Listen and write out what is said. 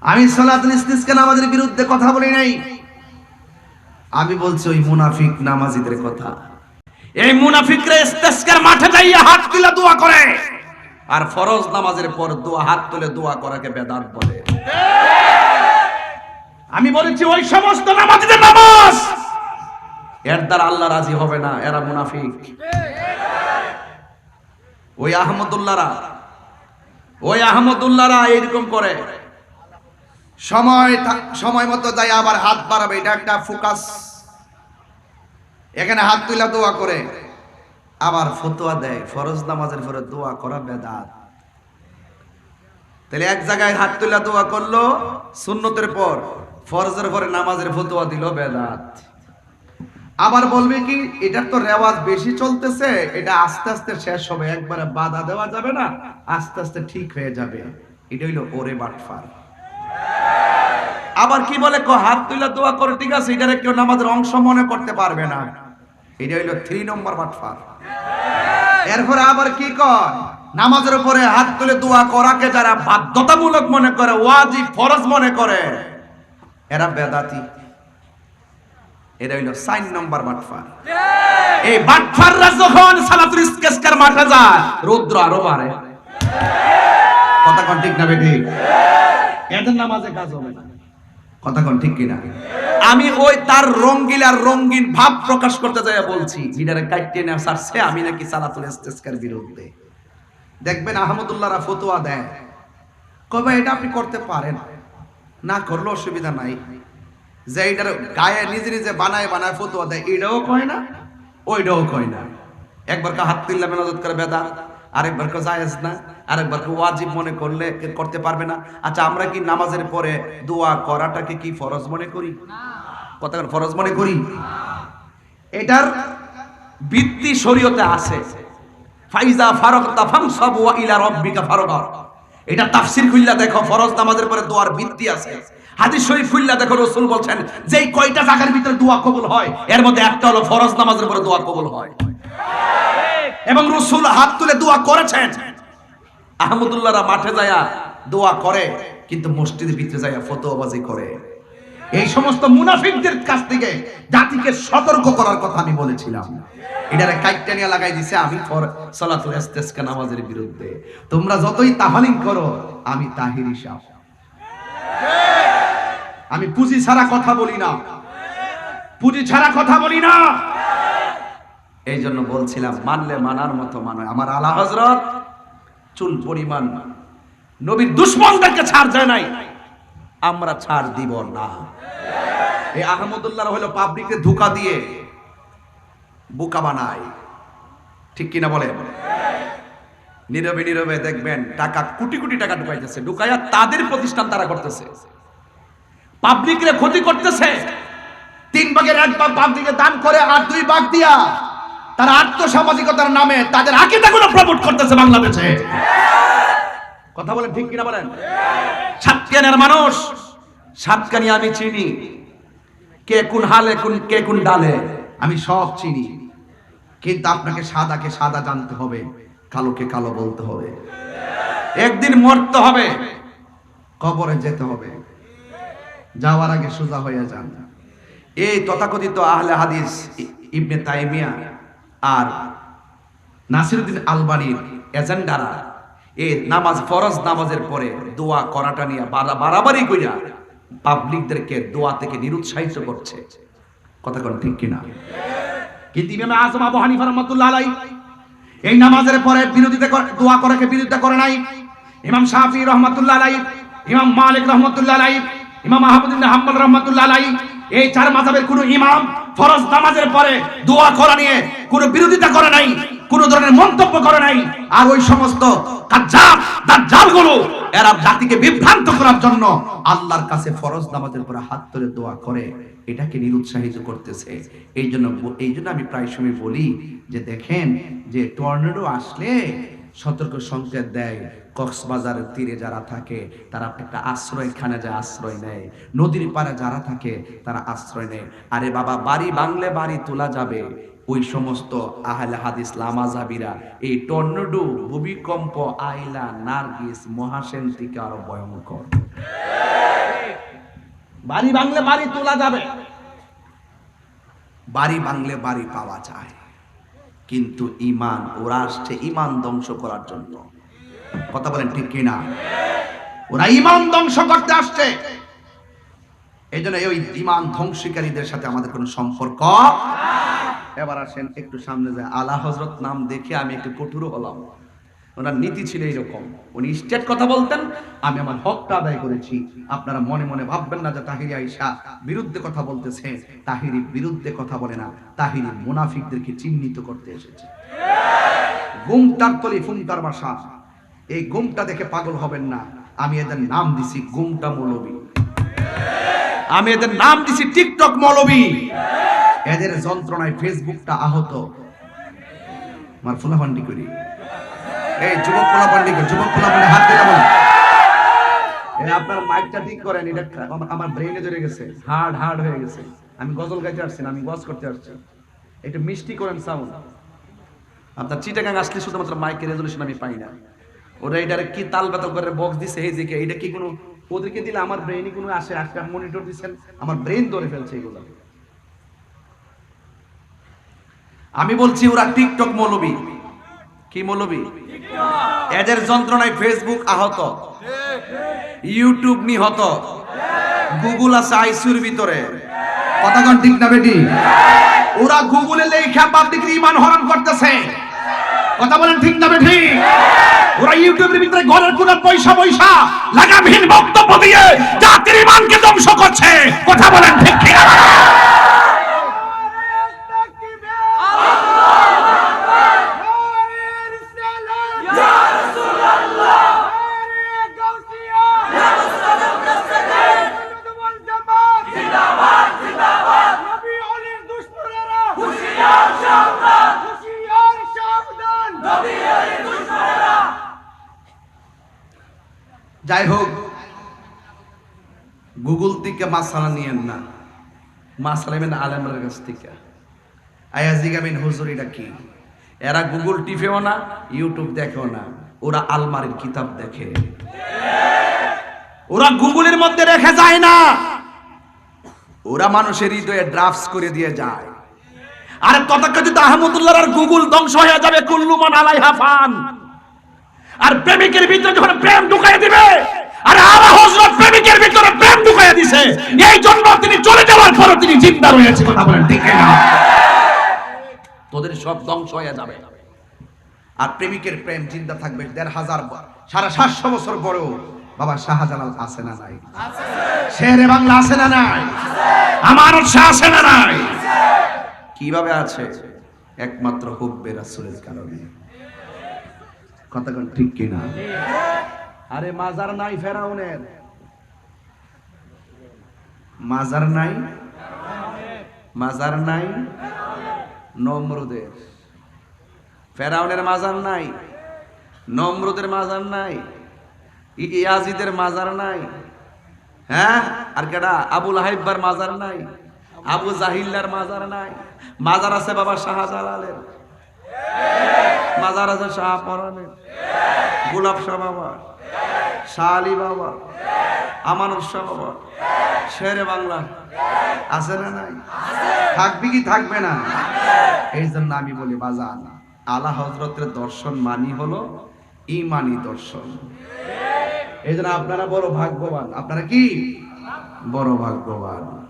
আমি সলাতুল ইস্তিসকা নামাজের বিরুদ্ধে কথা বলি নাই। আমি বলছি ওই মুনাফিক নামাজিদের কথা। এই মুনাফিকরা ইস্তিসকার মাঠে যাইয়া হাত তুলে দোয়া করে। আর ফরজ নামাজের পর দোয়া হাত তুলে দোয়া করাকে বেদাত বলে। আমি বলেছি ওই সমস্ত নামাজিদের নামাজ। এর দ্বারা আল্লাহ রাজি হবে না এরা মুনাফিক। ওই আহমদুল্লাহরা ওই আহমদুল্লাহরা এইরকম করে। সময় সময় মতো যাই আবার হাত বাড়াবে, এটা একটা ফোকাস এখানে হাত তুলে দোয়া করে, আবার ফতোয়া দেয়, ফরজ নামাজের পরে দোয়া করা বেদাত। তাহলে এক জায়গায় হাত তুলে দোয়া করল, সুন্নতের পর, ফরজের পরে নামাজের ফতোয়া দিল বেদাত। আবার বলবে কি, এটার তো রেওয়াজ বেশি চলতেছে, এটা আস্তে আস্তে শেষ হবে, একবারে বাধা দেওয়া যাবে না, আস্তে আস্তে ঠিক হয়ে যাবে। এটা হইল ওরে বাটফার। আবার কি বলে হাত তুলে দোয়া করে, ঠিক আছে এটারে কেউ নামাজের অংশ মনে করতে পারবে না। এটা হইল থ্রি নম্বর বাটফার এরপরে আবার কি কয়, নামাজের উপরে হাত তুলে দোয়া করাকে যারা বাধ্যতামূলক মনে করে, ওয়াজিব, ফরজ মনে করে, এরা বেদাতি। এটা হইল সাইন নম্বর বাটফার এই বাটফাররা যখন সালাতুল ইস্তেসকার মাঠে যায়, রৌদ্র আরও বাড়ে। কথা কোন ঠিক না বেটি এদের নামাজে কাজ হবে না। কথা কোন ঠিক কিনা? আমি ওই তার রঙ্গিল আর রঙ্গিন ভাব প্রকাশ করতে যাই বলছি যেটারে কাটতে না সারছে আমি নাকি সালাতুল ইস্তেসকার বিরুদ্ধে। দেখবেন আহমদুল্লাহরা ফতোয়া দেয়। কবে এটা আপনি করতে পারেন? না করলে অসুবিধা নাই। যে এটার গায়ে নিজে নিজে বানায় বানায় ফতোয়া দেয় এটাও কয় না ওইটাও কয় না। একবার কা হাত তুললে মেনাজত করে বেদা আরেকবার কে জায়েজ না আরেকবার কে ওয়াজিব মনে করলে করতে পারবে না। আচ্ছা আমরা কি নামাজের পরে দোয়া করাটাকে কি ফরজ মনে করি? কথা বলেন, ফরজ মনে করি? এটার ভিত্তি শরীয়তে আছে। ফাইজা ফারকতা ফাংসাব ওয়া ইলা রাব্বিকা ফারগা এটা তাফসীর খুললা দেখো ফরজ নামাজের পরে দোয়ার ভিত্তি আছে। হাদিস শরীফ খুললা দেখো রাসূল বলছেন যেই কয়টা জায়গার ভিতরে দোয়া কবুল হয় এর মধ্যে একটা হলো ফরজ নামাজের পরে দোয়া কবুল হয়। এবং রাসূল হাত তুলে দোয়া করেছেন। আহমদুল্লাহরা মাঠে যায়া দোয়া করে, কিন্তু মসজিদের ভিতরে যায়া ফতোয়াবাজি করে। এই সমস্ত মুনাফিকদের কাছ থেকে জাতিকে সতর্ক করার কথা আমি বলেছিলাম। এটারে কাইটটা নিয়ে লাগাই দিছে আমি সালাতুল ইস্তেসকা নামাজের বিরুদ্ধে। তোমরা যতই তাহালিম করো, আমি তাহিরি সাহ আমি পুঁজি ছাড়া কথা বলি না। পুঁজি ছাড়া কথা বলি না। এই জন্য বলছিলাম, মানলে মানার মতো মানে আমার আলা হজরত চুল পরিমাণ, নবীর দুশ্মনদেরকে ছাড় যায় নাই। আমরা ছাড় দিব না। এই আহমদুল্লাহ হলো পাবলিককে ধোকা দিয়ে বোকা বানায়। ঠিক কিনা বলে নীরবে নীরবে দেখবেন টাকা, কোটি কোটি টাকা ঢুকাইতেছে। ঢুকাইয়া তাদের প্রতিষ্ঠান তারা করতেছে। পাবলিকরে ক্ষতি করতেছে। তিন ভাগের এক ভাগ পাবলিকে দান করে আর দুই ভাগ দিয়া তারা আত্মসামাজিকতার নামে তাদের আকিদাগুলো প্রমোট করতেছে বাংলাদেশে। কথা বলেন ঠিক কিনা বলেন? সাতকানের মানুষ, সাতকানি আমি চিনি। কে কোন হালে, কোন কে কোন ডালে, আমি সব চিনি। কিন্তু আপনাকে সাদাকে সাদা জানতে হবে, কালোকে কালো বলতে হবে। একদিন মরতে হবে, কবরে যেতে হবে। যাওয়ার আগে সোজা হয়ে যান। এই তথাকথিত আহলে হাদিস ইবনে তাইমিয়া আর নাসিরুদ্দিন আলবানির এজেন্ডারা এই নামাজ, ফরজ নামাজের পরে দোয়া করাটা নিয়ে বাড়া, বাড়াবাড়ি কইরা পাবলিকদেরকে দোয়া থেকে নিরুৎসাহিত করছে। কথা কোন ঠিক কিনা? কিন্তু ইমাম আজম আবু হানিফা রাহমাতুল্লাহ আলাই এই নামাজের পরে বিরোধিতা দোয়া করাকে বিরোধিতা করে নাই? ইমাম শাফি রহমাতুল্লাহ আলাই ইমাম মালিক রহমাতুল্লাহ আলাই ইমাম আহমদ ইবনে হাম্বল রহমাতুল্লাহ আলাই এই চার মাজাবের কোন ইমাম ফরজ নামাজের পরে দোয়া করা নিয়ে কোনো বিরোধিতা করে নাই, কোনো ধরনের মন্তব্য করে নাই। আর ওই সমস্ত এরা জাতিকে বিভ্রান্ত করার জন্য আল্লাহর কাছে ফরজ নামাজের পরে হাত তুলে দোয়া করে। এটাকে নিরুৎসাহিত করতেছে। এই জন্য এই জন্য আমি প্রায় সময় বলি যে দেখেন যে টর্নেডো আসলে সতর্ক সংকেত দেয়। কক্সবাজারের তীরে যারা থাকে, তারা একটা আশ্রয়খানে যায়, আশ্রয় নেয়। নদীর পাড়ে যারা থাকে, তারা আশ্রয় নেয়। আরে বাবা, বাড়ি বাংলে বাড়ি তোলা যাবে। ওই সমস্ত আহলে হাদিস লামাজাবিরা, এই টর্নেডো, ভূমিকম্প, আইলা, নার্গিস, মহাসেন থেকে আরও ভয়ঙ্কর। বাড়ি বাংলে বাড়ি তোলা যাবে। বাড়ি বাংলে বাড়ি পাওয়া যায়। কিন্তু ইমান, ওরা আসছে ইমান ধ্বংস করার জন্য। কথা বলেন ঠিক কিনা? ওরা ইমান ধ্বংস করতে আসছে। এই জন্য ওই ইমান ধ্বংসকারীদের সাথে আমাদের কোনো সম্পর্ক এবার আসেন একটু সামনে যায়। আলা হজরত নাম দেখে আমি একটু কঠোর হলাম। ওনার নীতি ছিল এইরকম। উনি স্টেট কথা বলতেন, আমি আমার হকটা আদায় করেছি। আপনারা মনে মনে ভাববেন না যে তাহিরি আইসা বিরুদ্ধে কথা বলতেছে। তাহিরি বিরুদ্ধে কথা বলে না। তাহিরি মুনাফিকদেরকে চিহ্নিত করতে এসেছে। গুমটার তলি ফুমতার বাসা। এই গুমটা দেখে পাগল হবেন না। আমি এদের নাম দিছি গুমটা মৌলবী। আমি এদের নাম দিছি টিকটক মৌলবী। এদের যন্ত্রণায় ফেসবুকটা আহত। আমার ফুলাফান্ডি করি। এই যুবক ফুলাফান্ডি করি, যুবক ফুলাফান্ডি, হাত দিলে বলেন এই আপনার মাইকটা ঠিক করেন, এটা আমার- ব্রেনে ধরে গেছে। হার্ড হার্ড হয়ে গেছে। আমি গজল গাইতে আসছি না, আমি গজ করতে আসছি। একটু মিষ্টি করেন সাউন্ড আপনার চিটাগাং আসলে শুধুমাত্র মাইকের রেজলিউশন আমি পাই না। ওরা এটারে কি তাল বেতল করে বক্স দিছে এই যে এটা কি কোনো ওদেরকে দিলে আমার ব্রেইনে কোনো আসে? আজকে মনিটর দিচ্ছেন আমার ব্রেন ধরে ফেলছে এগুলো আমি বলছি ওরা টিকটক মৌলবী। কি মৌলবী? এদের যন্ত্রণায় ফেসবুক আহত। ইউটিউব নিহত। গুগল আছে আইসিউর ভিতরে। কথা কোন ঠিক না বেটি? ওরা গুগলে লেখা পাবলিক ইমান হরণ করতেছে। কথা বলেন ঠিক না বেঠি? ওরা ইউটিউবের ভিতরে ঘরের কোন পয়সা পয়সা লাগামহীন বক্তব্য দিয়ে জাতির ইমানকে ধ্বংস করছে। কথা বলেন ঠিক কি না? যাই হোক, গুগল থেকে মাসালা নিয়েন না। মাসালা নেবেন আলেমের কাছ থেকে। আয়াজি গাবিন হুজুর এটা কি? এরা গুগল টিপেও না, ইউটিউব দেখেও না। ওরা আলমারির কিতাব দেখে। ওরা গুগলের মধ্যে রেখে যায় না। ওরা মানুষের হৃদয়ে ড্রাফটস করে দিয়ে যায়। আর তথাকথিত আহমদুল্লাহ আর গুগল ধ্বংস হয়ে যাবে কুল্লুমান আলাইহা ফান। আর প্রেমিকের ভিতরে যখন প্রেম ঢুকাই দিবে, আর আলা হযরত প্রেমিকের ভিতরে প্রেম ঢুকাই দিছে, এই জন্য তিনি চলে যাওয়ার পরও তিনি জিন্দা রয়েছে, কথা বলেন ঠিক না তোদের সব ধ্বংস হয়ে যাবে। আর প্রেমিকের প্রেম জিন্দা থাকবে দেড় হাজার সাড়ে সাতশো বছর পরেও বাবা শাহজালাল আছে না নাই? শেরে বাংলা আছে না নাই? আমার আছে না নাই? কীভাবে আছে? একমাত্র হুব্বে রাসূলের কারণে। কথা কোন ঠিক কিনা? আরে মাজার নাই ফেরাউনের। মাজার নাই? মাজার নাই? নমরুদের। ফেরাউনের মাজার নাই নমরুদের মাজার নাই ইয়াজিদের মাজার নাই হ্যাঁ? আর কেডা? আবুল হাইব্বার মাজার নাই আবু জাহিল্লার মাজার নাই মাজার আছে বাবা শাহজালালের। মাজার আছে শাহ পরানের গোলাপ শাহ বাবা শাহ বাবা, আমানত শাহ বাবা। শেরে বাংলা, আছে না নাই? থাকবে কি থাকবে না? এই জন্য আমি বলি, বাজান, আলা হজরতের দর্শন মানি হলো ইমানি দর্শন। এই জন্য আপনারা বড় ভাগ্যবান। আপনারা কি? বড় ভাগ্যবান।